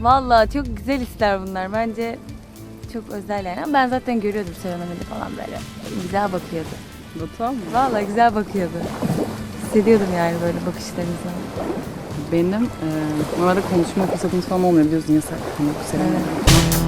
Vallahi çok güzel hisler bunlar. Bence çok özel yani. Ama ben zaten görüyordum Seren falan böyle. Güzel bakıyordu. Batuhan mı? Vallahi güzel bakıyordu. Hissediyordum yani böyle bakışlarınızı. Benim e, normalde konuşma fırsatımız falan olmuyor biliyorsun yasak. Hani bu sene. Evet.